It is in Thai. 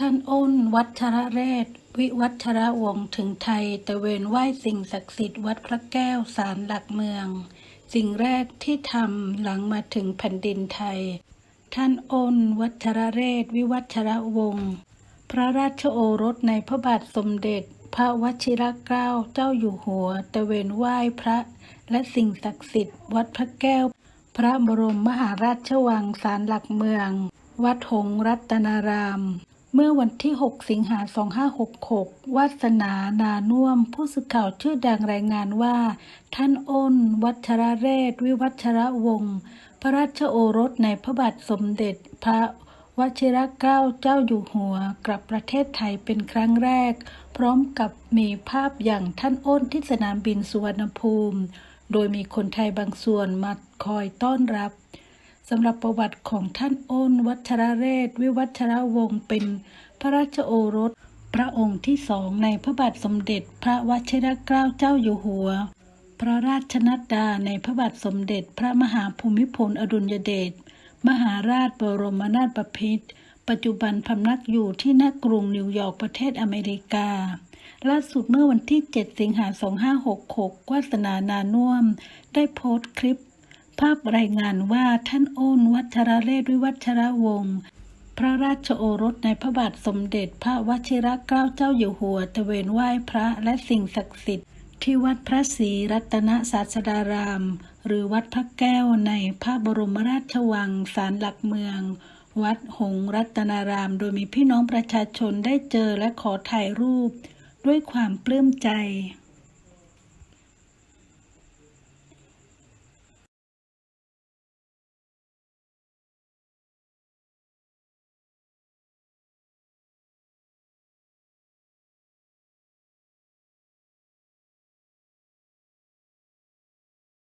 ท่านอ้น วัชระเรศ วิวัชระวงศ์ถึงไทยตะเวนไหว้สิ่งศักดิ์สิทธิ์วัดพระแก้วศาลหลักเมือง สิ่งแรกที่ทำหลังมาถึงแผ่นดินไทย ท่านอ้น วัชระเรศ วิวัชระวงศ์พระราชโอรสในพระบาทสมเด็จ พระวชิรเกล้าเจ้าอยู่หัวตะเวนไหว้พระ และสิ่งศักดิ์สิทธิ์วัดพระแก้ว พระบรมมหาราชวังศาลหลักเมือง วัดหงรัตนาราม เมื่อวันที่ 6 สิงหา 2566วัสนานานุ่วม ผู้สื่อข่าวชื่อดังรายงานว่า ท่านอ้น วัชระเรศ วิวัชระวงศ์ พระราชโอรสในพระบาทสมเด็จพระวชิรเกล้าเจ้าอยู่หัวกลับประเทศไทยเป็นครั้งแรก พร้อมกับมีภาพอย่างท่านอ้นที่สนามบินสุวรรณภูมิ โดยมีคนไทยบางส่วนมาคอยต้อนรับ สำหรับประวัติของท่านอ้น วัชรเรศ วิวัชรวงศ์เป็นพระราชโอรส พระองค์ที่สองในพระบาทสมเด็จพระวชิรเกล้าเจ้าอยู่หัว พระราชนัดดาในพระบาทสมเด็จพระมหาภูมิพลอดุลยเดชมหาราชบรมนาถบพิตรปัจจุบันพำนักอยู่ที่นกรุงนิวยอร์กประเทศอเมริกา ล่าสุดเมื่อวันที่ 7 สิงหา 2566 วาสนานานุ่ม ได้โพสต์คลิป ภาพรายงานว่าท่านโอนวัชรเรศวิวัชรวงศ์พระราชโอรสในพระบาทสมเด็จพระวชิรเกล้าเจ้าอยู่หัวตะเวนไหว้พระและสิ่งศักดิ์สิทธิ์ที่วัดพระศรีรัตนศาสดาราม หรือวัดพระแก้วในพระบรมราชวังศาลหลักเมือง วัดหงรัตนาราม โดยมีพี่น้องประชาชนได้เจอและขอถ่ายรูป ด้วยความปลื้มใจ